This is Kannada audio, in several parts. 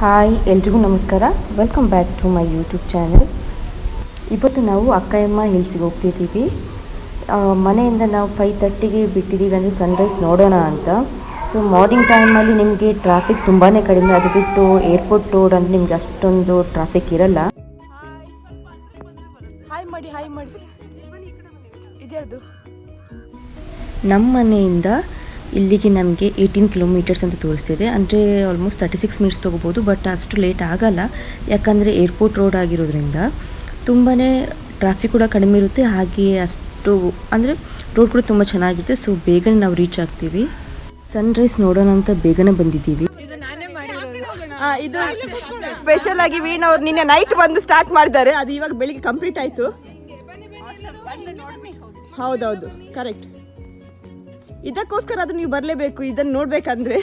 ಹಾಯ್ ಎಲ್ರಿಗೂ ನಮಸ್ಕಾರ. Welcome back to my YouTube channel ಇವತ್ತು ನಾವು ಅಕ್ಕಯಮ್ಮ ಹಿಲ್ಸಿಗೆ ಹೋಗ್ತಿದ್ದೀವಿ. ಮನೆಯಿಂದ ನಾವು ಫೈವ್ ತರ್ಟಿಗೆ ಬಿಟ್ಟಿದ್ದೀವಿ ಅಂದರೆ ಸನ್ರೈಸ್ ನೋಡೋಣ ಅಂತ. ಸೊ ಮಾರ್ನಿಂಗ್ ಟೈಮಲ್ಲಿ ನಿಮಗೆ ಟ್ರಾಫಿಕ್ ತುಂಬಾ ಕಡಿಮೆ. ಅದು ಬಿಟ್ಟು ಏರ್ಪೋರ್ಟ್ ರೋಡ್ ಅಂದರೆ ನಿಮ್ಗೆ ಅಷ್ಟೊಂದು ಟ್ರಾಫಿಕ್ ಇರಲ್ಲ. ಹಾಯ್ ಮಾಡಿ ಹಾಯ್ ಮಾಡಿ ನಮ್ಮ ಮನೆಯಿಂದ ಇಲ್ಲಿಗೆ ನಮಗೆ ಏಯ್ಟೀನ್ ಕಿಲೋಮೀಟರ್ಸ್ ಅಂತ ತೋರಿಸ್ತಿದೆ. ಅಂದರೆ ಆಲ್ಮೋಸ್ಟ್ ತರ್ಟಿ ಸಿಕ್ಸ್ ಮಿನಿಟ್ಸ್ ತೊಗೋಬೋದು ಬಟ್ ಅಷ್ಟು ಲೇಟ್ ಆಗಲ್ಲ. ಯಾಕಂದರೆ ಏರ್ಪೋರ್ಟ್ ರೋಡ್ ಆಗಿರೋದ್ರಿಂದ ತುಂಬಾ ಟ್ರಾಫಿಕ್ ಕೂಡ ಕಡಿಮೆ ಇರುತ್ತೆ. ಹಾಗೆಯೇ ಅಷ್ಟು ಅಂದರೆ ರೋಡ್ ಕೂಡ ತುಂಬ ಚೆನ್ನಾಗಿರುತ್ತೆ. ಸೊ ಬೇಗನೆ ನಾವು ರೀಚ್ ಆಗ್ತೀವಿ. ಸನ್ರೈಸ್ ನೋಡೋಣ ಅಂತ ಬೇಗನೆ ಬಂದಿದ್ದೀವಿ. ಆ, ಇದು ಸ್ಪೆಷಲ್ ಆಗಿ ವೀಣ್ ಅವ್ರು ನಿನ್ನೆ ನೈಟ್ ಬಂದು ಸ್ಟಾರ್ಟ್ ಮಾಡಿದ್ದಾರೆ. ಅದು ಇವಾಗ ಬೆಳಿಗ್ಗೆ ಕಂಪ್ಲೀಟ್ ಆಯ್ತು. ಹೌದೌದು. ಕರೆಕ್ಟ್ ಇದಕ್ಕೋಸ್ಕರ ಅದು ನೀವು ಬರಲೇಬೇಕು, ಇದನ್ನು ನೋಡ್ಬೇಕಂದ್ರೆ.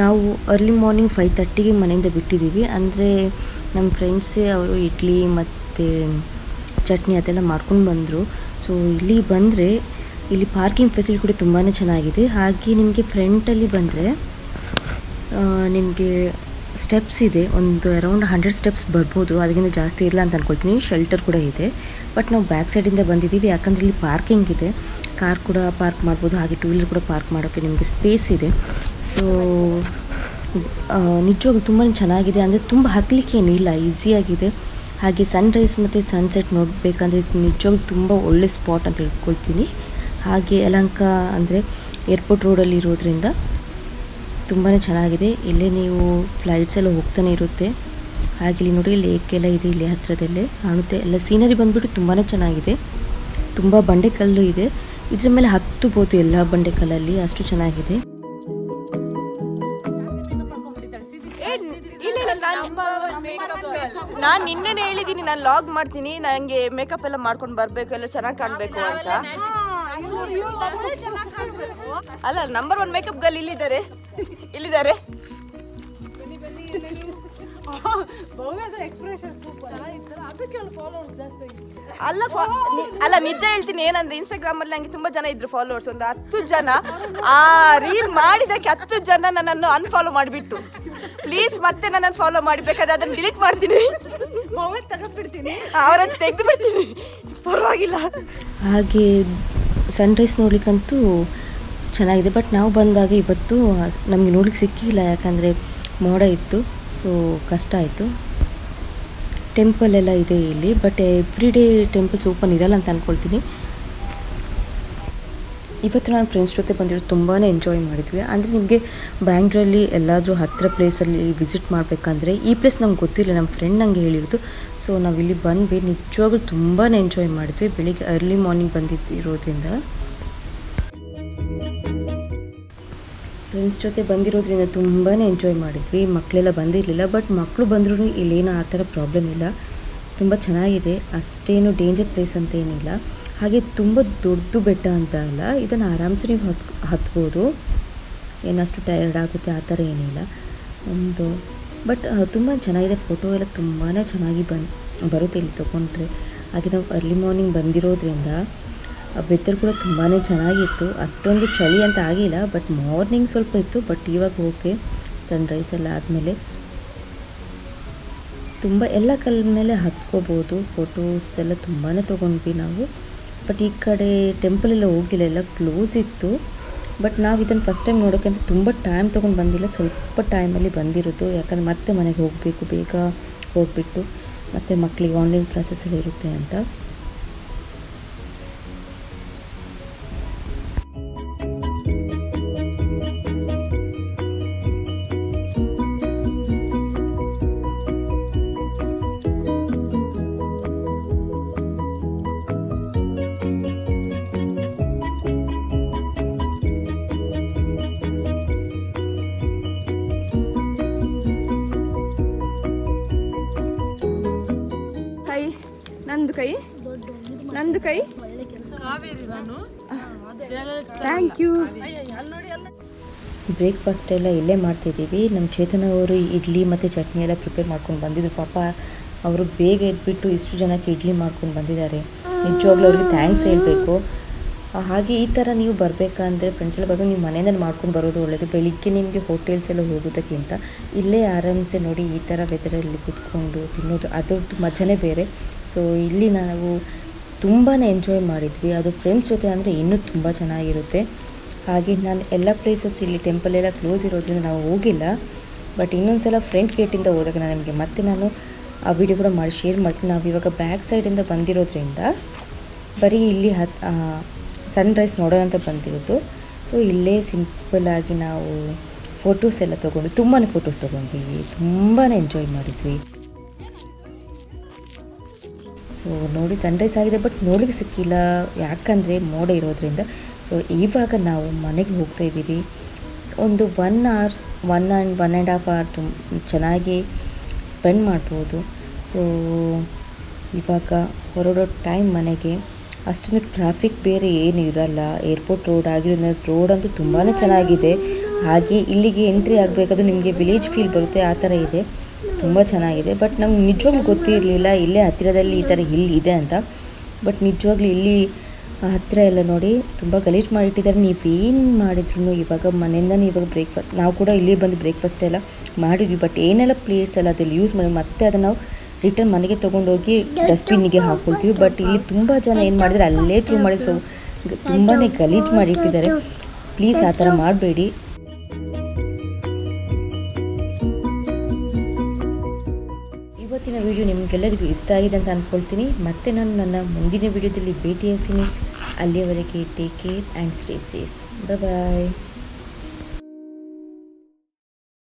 ನಾವು ಅರ್ಲಿ ಮಾರ್ನಿಂಗ್ ಫೈವ್ ತರ್ಟಿಗೆ ಮನೆಯಿಂದ ಬಿಟ್ಟಿದ್ದೀವಿ. ಅಂದರೆ ನಮ್ಮ ಫ್ರೆಂಡ್ಸೇ ಅವರು ಇಡ್ಲಿ ಮತ್ತು ಚಟ್ನಿ ಅದೆಲ್ಲ ಮಾಡ್ಕೊಂಡು ಬಂದರು. ಸೊ ಇಲ್ಲಿ ಬಂದರೆ, ಇಲ್ಲಿ ಪಾರ್ಕಿಂಗ್ ಫೆಸಿಲಿಟಿ ಕೂಡ ತುಂಬಾ ಚೆನ್ನಾಗಿದೆ. ಹಾಗೆ ನಿಮಗೆ ಫ್ರಂಟಲ್ಲಿ ಬಂದರೆ ನಿಮಗೆ ಸ್ಟೆಪ್ಸ್ ಇದೆ, ಒಂದು ಅರೌಂಡ್ ಹಂಡ್ರೆಡ್ ಸ್ಟೆಪ್ಸ್ ಬರ್ಬೋದು, ಅದಕ್ಕಿಂತ ಜಾಸ್ತಿ ಇಲ್ಲ ಅಂತ ಅಂದ್ಕೊಳ್ತೀನಿ ಶೆಲ್ಟರ್ ಕೂಡ ಇದೆ ಬಟ್ ನಾವು ಬ್ಯಾಕ್ ಸೈಡಿಂದ ಬಂದಿದ್ದೀವಿ. ಯಾಕಂದರೆ ಇಲ್ಲಿ ಪಾರ್ಕಿಂಗ್ ಇದೆ. ಕಾರ್ ಕೂಡ ಪಾರ್ಕ್ ಮಾಡ್ಬೋದು, ಹಾಗೆ ಟೂ ವೀಲರ್ ಕೂಡ ಪಾರ್ಕ್ ಮಾಡೋಕ್ಕೆ ನಿಮಗೆ ಸ್ಪೇಸ್ ಇದೆ. ಸೊ ನಿಜವಾಗ್ಲೂ ತುಂಬಾ ಚೆನ್ನಾಗಿದೆ. ಅಂದರೆ ತುಂಬ ಹಾಕ್ಲಿಕ್ಕೆ ಏನಿಲ್ಲ ಈಸಿಯಾಗಿದೆ ಹಾಗೆ ಸನ್ರೈಸ್ ಮತ್ತು ಸನ್ಸೆಟ್ ನೋಡಬೇಕಂದ್ರೆ ನಿಜವಾಗ್ಲೂ ತುಂಬ ಒಳ್ಳೆ ಸ್ಪಾಟ್ ಅಂತ ಹೇಳ್ಕೊಳ್ತೀನಿ. ಹಾಗೆ ಯಲಹಂಕ ಅಂದರೆ ಏರ್ಪೋರ್ಟ್ ರೋಡಲ್ಲಿ ಇರೋದ್ರಿಂದ ತುಂಬಾ ಚೆನ್ನಾಗಿದೆ. ಇಲ್ಲೇ ನೀವು ಫ್ಲೈಟ್ಸ್ ಎಲ್ಲ ಹೋಗ್ತಾನೆ ಇರುತ್ತೆ. ಹಾಗೆ ಇಲ್ಲಿ ನೋಡಿ ಲೇಕ್ ಎಲ್ಲ ಇದೆ ಇಲ್ಲಿ ಹತ್ತಿರದಲ್ಲೇ ಕಾಣುತ್ತೆ. ಎಲ್ಲ ಸೀನರಿ ಬಂದ್ಬಿಟ್ಟು ತುಂಬಾ ಚೆನ್ನಾಗಿದೆ. ತುಂಬ ಬಂಡೆಕಲ್ಲು ಇದೆ. ಇದ್ರ ಮೇಲೆ ಹತ್ತಬೋದು ಎಲ್ಲ ಬಂಡೆಕಲ್ಲಲ್ಲಿ ಅಷ್ಟು ಚೆನ್ನಾಗಿದೆ. ನಾನು ನಿನ್ನೆ ಹೇಳಿದ್ದೀನಿ ನಾನು ಲಾಗ್ ಮಾಡ್ತೀನಿ. ನನಗೆ ಮೇಕಪ್ ಎಲ್ಲ ಮಾಡ್ಕೊಂಡು ಬರಬೇಕು, ಎಲ್ಲ ಚೆನ್ನಾಗಿ ಕಾಣಬೇಕು ಅಂತ. ಅಲ್ಲ ನಂಬರ್ ಒನ್ ಮೇಕಪ್ ಗರ್ಲ್ ಇಲ್ಲಿದ್ದಾರೆ. ಇಲ್ಲಿದ್ದಾರೆ. ಅಲ್ಲ ಅಲ್ಲ ನಿಜ ಹೇಳ್ತೀನಿ ಏನಂದ್ರೆ ಇನ್ಸ್ಟಾಗ್ರಾಮ್ ಅಲ್ಲಿ ನಂಗೆ ತುಂಬಾ ಜನ ಇದ್ರು ಫಾಲೋವರ್ಸ್ ಒಂದು ಹತ್ತು ಜನ. ಆ ರೀಲ್ ಮಾಡಿದಕ್ಕೆ ಹತ್ತು ಜನ ನನ್ನನ್ನು ಅನ್ಫಾಲೋ ಮಾಡಿಬಿಟ್ಟು ಪ್ಲೀಸ್ ಮತ್ತೆ ನನ್ನನ್ನು ಫಾಲೋ ಮಾಡಬೇಕಾದ್ರೆ ಅದನ್ನು ಡಿಲೀಟ್ ಮಾಡ್ತೀನಿ. ಅವರನ್ನು ತೆಗೆದು ಬಿಡ್ತೀನಿ ಪರವಾಗಿಲ್ಲ. ಹಾಗೆ ಸನ್ರೈಸ್ ನೋಡ್ಲಿಕ್ಕಂತೂ ಚೆನ್ನಾಗಿದೆ. ಬಟ್ ನಾವು ಬಂದಾಗ ಇವತ್ತು ನಮಗೆ ನೋಡ್ಲಿಕ್ಕೆ ಸಿಕ್ಕಿಲ್ಲ. ಯಾಕಂದರೆ ಮೋಡ ಇತ್ತು. ಸೊ ಕಷ್ಟ ಆಯಿತು. ಟೆಂಪಲ್ ಎಲ್ಲ ಇದೆ ಇಲ್ಲಿ. But every day temples open ಇರಲ್ಲ ಅಂತ ಅಂದ್ಕೊಳ್ತೀನಿ ಇವತ್ತು ನಾನು ಫ್ರೆಂಡ್ಸ್ ಜೊತೆ ಬಂದಿರೋದು ತುಂಬಾ ಎಂಜಾಯ್ ಮಾಡಿದ್ವಿ. ಅಂದರೆ ನಿಮಗೆ ಬ್ಯಾಂಗ್ಳೂರಲ್ಲಿ ಎಲ್ಲಾದರೂ ಹತ್ತಿರ ಪ್ಲೇಸಲ್ಲಿ ವಿಸಿಟ್ ಮಾಡಬೇಕಂದ್ರೆ ಈ ಪ್ಲೇಸ್ ನಮ್ಗೆ ಗೊತ್ತಿಲ್ಲ ನಮ್ಮ ಫ್ರೆಂಡ್ ನಂಗೆ ಹೇಳಿರೋದು. ಸೊ ನಾವು ಇಲ್ಲಿ ಬಂದ್ವಿ. ನಿಜವಾಗ್ಲೂ ತುಂಬಾ ಎಂಜಾಯ್ ಮಾಡಿದ್ವಿ. ಬೆಳಿಗ್ಗೆ ಅರ್ಲಿ ಮಾರ್ನಿಂಗ್ ಬಂದಿದ್ದಿರೋದ್ರಿಂದ. ಫ್ರೆಂಡ್ಸ್ ಜೊತೆ ಬಂದಿರೋದ್ರಿಂದ ತುಂಬಾ ಎಂಜಾಯ್ ಮಾಡಿದ್ವಿ. ಮಕ್ಕಳೆಲ್ಲ ಬಂದಿರಲಿಲ್ಲ ಬಟ್ ಮಕ್ಕಳು ಬಂದ್ರೂ ಇಲ್ಲೇನೋ ಆ ಥರ ಪ್ರಾಬ್ಲಮ್ ಇಲ್ಲ. ತುಂಬ ಚೆನ್ನಾಗಿದೆ. ಅಷ್ಟೇನು ಡೇಂಜರ್ ಪ್ಲೇಸ್ ಅಂತ ಏನಿಲ್ಲ. ಹಾಗೆ ತುಂಬ ದೊಡ್ಡ ಬೆಟ್ಟ ಅಂತ ಅಲ್ಲ, ಇದನ್ನು ಆರಾಮ್ಸೆ ನೀವು ಹತ್, ಹತ್ಬೋದು. ಏನಷ್ಟು ಟಯರ್ಡ್ ಆಗುತ್ತೆ ಆ ಥರ ಏನಿಲ್ಲ. ಒಂದು ಬಟ್ ತುಂಬ ಚೆನ್ನಾಗಿದೆ ಫೋಟೋ ಎಲ್ಲ ತುಂಬಾ ಚೆನ್ನಾಗಿ ಬನ್, ಬರುತ್ತೆ ಇಲ್ಲಿ ತೊಗೊಂಡ್ರೆ. ಹಾಗೆ ನಾವು ಅರ್ಲಿ ಮಾರ್ನಿಂಗ್ ಬಂದಿರೋದ್ರಿಂದ ವೆದರ್ ಕೂಡ ತುಂಬಾ ಚೆನ್ನಾಗಿತ್ತು. ಅಷ್ಟೊಂದು ಚಳಿ ಅಂತ ಆಗಿಲ್ಲ ಬಟ್ ಮಾರ್ನಿಂಗ್ ಸ್ವಲ್ಪ ಇತ್ತು ಬಟ್ ಇವಾಗ ಓಕೆ ಸನ್ರೈಸ್ ಎಲ್ಲ ಆದಮೇಲೆ ತುಂಬ ಎಲ್ಲ ಕಲ್ ಮೇಲೆ ಹತ್ಕೋಬೋದು. ಫೋಟೋಸ್ ಎಲ್ಲ ತುಂಬಾ ತೊಗೊಂಡ್ವಿ ನಾವು. ಬಟ್ ಈ ಕಡೆ ಟೆಂಪಲ್ ಎಲ್ಲ ಹೋಗಿಲ್ಲ, ಎಲ್ಲ ಕ್ಲೋಸ್ ಇತ್ತು. ಬಟ್ ನಾವು ಇದನ್ನು ಫಸ್ಟ್ ಟೈಮ್ ನೋಡೋಕ್ಕೆ ಅಂತ ತುಂಬ ಟೈಮ್ ತೊಗೊಂಡು ಬಂದಿಲ್ಲ, ಸ್ವಲ್ಪ ಟೈಮಲ್ಲಿ ಬಂದಿರೋದು. ಯಾಕಂದರೆ ಮತ್ತೆ ಮನೆಗೆ ಹೋಗಬೇಕು, ಬೇಗ ಹೋಗ್ಬಿಟ್ಟು ಮತ್ತು ಮಕ್ಕಳಿಗೆ ಆನ್ಲೈನ್ ಕ್ಲಾಸಸ್ ಎಲ್ಲ ಇರುತ್ತೆ ಅಂತ. ನಂದು ಕೈ. ಥ್ಯಾಂಕ್ ಯು ಬ್ರೇಕ್ಫಾಸ್ಟ್ ಎಲ್ಲ ಇಲ್ಲೇ ಮಾಡ್ತಿದ್ದೀವಿ. ನಮ್ಮ ಚೇತನ ಅವರು ಇಡ್ಲಿ ಮತ್ತು ಚಟ್ನಿ ಎಲ್ಲ ಪ್ರಿಪೇರ್ ಮಾಡ್ಕೊಂಡು ಬಂದಿದ್ರು. ಪಾಪ ಅವರು ಬೇಗ ಎದ್ಬಿಟ್ಟು ಇಷ್ಟು ಜನಕ್ಕೆ ಇಡ್ಲಿ ಮಾಡ್ಕೊಂಡು ಬಂದಿದ್ದಾರೆ. ನಿಜವಾಗ್ಲೂ ಅವ್ರಿಗೆ ಥ್ಯಾಂಕ್ಸ್ ಹೇಳಬೇಕು. ಹಾಗೆ ಈ ಥರ ನೀವು ಬರಬೇಕಂದ್ರೆ ಫ್ರೆಂಡ್ಸ್ ಎಲ್ಲ ಬರೋದು ನೀವು ಮನೆಯಲ್ಲಿ ಮಾಡ್ಕೊಂಡು ಬರೋದು ಒಳ್ಳೆಯದು ಬೆಳಿಗ್ಗೆ ನಿಮಗೆ ಹೋಟೆಲ್ಸ್ ಎಲ್ಲ ಹೋಗೋದಕ್ಕಿಂತ ಇಲ್ಲೇ ಆರಾಮ್ಸೆ ನೋಡಿ ಈ ಥರ ವೆದರಲ್ಲಿ ಕುತ್ಕೊಂಡು ತಿನ್ನೋದು. ಅದ್ರದ್ದು ಮಜಾನೇ ಬೇರೆ. ಸೊ ಇಲ್ಲಿ ನಾವು ತುಂಬಾ ಎಂಜಾಯ್ ಮಾಡಿದ್ವಿ. ಅದು ಫ್ರೆಂಡ್ಸ್ ಜೊತೆ ಅಂದರೆ ಇನ್ನೂ ತುಂಬ ಚೆನ್ನಾಗಿರುತ್ತೆ. ಹಾಗೆ ನಾನು ಎಲ್ಲ ಪ್ಲೇಸಸ್ ಇಲ್ಲಿ ಟೆಂಪಲ್ ಎಲ್ಲ ಕ್ಲೋಸ್ ಇರೋದ್ರಿಂದ ನಾವು ಹೋಗಿಲ್ಲ. ಬಟ್ ಇನ್ನೊಂದು ಸಲ ಫ್ರಂಟ್ ಗೇಟಿಂದ ಹೋದಾಗ ನಾನು ನಿಮಗೆ ಮತ್ತೆ ನಾನು ಆ ವಿಡಿಯೋ ಕೂಡ ಮಾಡಿ ಶೇರ್ ಮಾಡ್ತೀನಿ. ನಾವು ಇವಾಗ ಬ್ಯಾಕ್ ಸೈಡಿಂದ ಬಂದಿರೋದ್ರಿಂದ ಬರೀ ಇಲ್ಲಿ ಹತ್ ಸನ್ರೈಸ್ ನೋಡೋಣ ಅಂತ ಬಂದಿರೋದು. ಸೊ ಇಲ್ಲೇ ಸಿಂಪಲ್ಲಾಗಿ ನಾವು ಫೋಟೋಸ್ ಎಲ್ಲ ತೊಗೊಂಡು ತುಂಬಾ ಫೋಟೋಸ್ ತೊಗೊಂಡ್ವಿ. ತುಂಬಾ ಎಂಜಾಯ್ ಮಾಡಿದ್ವಿ. ಸೊ ನೋಡಿ ಸನ್ರೈಸ್ ಆಗಿದೆ ಬಟ್ ನೋಡಲಿಕ್ಕೆ ಸಿಕ್ಕಿಲ್ಲ. ಯಾಕಂದರೆ ಮೋಡ ಇರೋದ್ರಿಂದ. ಸೊ ಇವಾಗ ನಾವು ಮನೆಗೆ ಹೋಗ್ತಾ ಇದ್ದೀವಿ. ಒಂದು one hours one and one and half hour ತುಂಬ ಚೆನ್ನಾಗಿ ಸ್ಪೆಂಡ್ ಮಾಡ್ಬೋದು. ಸೊ ಇವಾಗ ಹೊರಡೋ ಟೈಮ್ ಮನೆಗೆ ಅಷ್ಟೊಂದು ಟ್ರಾಫಿಕ್ ಬೇರೆ ಏನು ಇರಲ್ಲ. ಏರ್ಪೋರ್ಟ್ ರೋಡ್ ಆಗಿರೋದ್ರಿಂದ ರೋಡ್ ಅಂತೂ ತುಂಬಾ ಚೆನ್ನಾಗಿದೆ. ಹಾಗೆ ಇಲ್ಲಿಗೆ ಎಂಟ್ರಿ ಆಗಬೇಕಾದ್ರೆ ನಿಮಗೆ ವಿಲೇಜ್ ಫೀಲ್ ಬರುತ್ತೆ, ಆ ಥರ ಇದೆ. ತುಂಬ ಚೆನ್ನಾಗಿದೆ. ಬಟ್ ನಮ್ಗೆ ನಿಜವಾಗ್ಲೂ ಗೊತ್ತಿರಲಿಲ್ಲ ಇಲ್ಲೇ ಹತ್ತಿರದಲ್ಲಿ ಈ ಥರ ಇಲ್ಲಿ ಇದೆ ಅಂತ. ಬಟ್ ನಿಜವಾಗ್ಲೂ ಇಲ್ಲಿ ಹತ್ತಿರ ಎಲ್ಲ ನೋಡಿ ತುಂಬ ಗಲೀಜು ಮಾಡಿಟ್ಟಿದ್ದಾರೆ. ನೀವೇನು ಮಾಡಿದ್ರು ಇವಾಗ ಮನೆಯಿಂದನೇ ಇವಾಗ ಬ್ರೇಕ್ಫಾಸ್ಟ್ ನಾವು ಕೂಡ ಇಲ್ಲಿ ಬಂದು ಬ್ರೇಕ್ಫಾಸ್ಟ್ ಎಲ್ಲ ಮಾಡಿದ್ವಿ. ಬಟ್ ಏನೆಲ್ಲ ಪ್ಲೇಟ್ಸ್ ಎಲ್ಲ ಅದೆಲ್ಲ ಯೂಸ್ ಮಾಡಿ ಮತ್ತೆ ಅದನ್ನು ನಾವು ರಿಟರ್ನ್ ಮನೆಗೆ ತೊಗೊಂಡೋಗಿ ಡಸ್ಟ್ಬಿನ್ನಿಗೆ ಹಾಕ್ಕೊಳ್ತೀವಿ. ಬಟ್ ಇಲ್ಲಿ ತುಂಬ ಜನ ಏನು ಮಾಡಿದ್ರೆ ಅಲ್ಲೇ ಥ್ರೂ ಮಾಡಿ ಸೊ ತುಂಬಾ ಗಲೀಜು ಮಾಡಿಟ್ಟಿದ್ದಾರೆ. ಪ್ಲೀಸ್ ಆ ಥರ ಮಾಡಬೇಡಿ. ಇವತ್ತಿನ ವಿಡಿಯೋ ನಿಮಗೆಲ್ಲರಿಗೂ ಇಷ್ಟ ಆಗಿದೆ ಅಂತ ಅಂದ್ಕೊಳ್ತೀನಿ ಮತ್ತೆ ನಾನು ನನ್ನ ಮುಂದಿನ ವಿಡಿಯೋದಲ್ಲಿ ಭೇಟಿಯಾಗ್ತೀನಿ. ಅಲ್ಲಿಯವರೆಗೆ take care and stay safe bye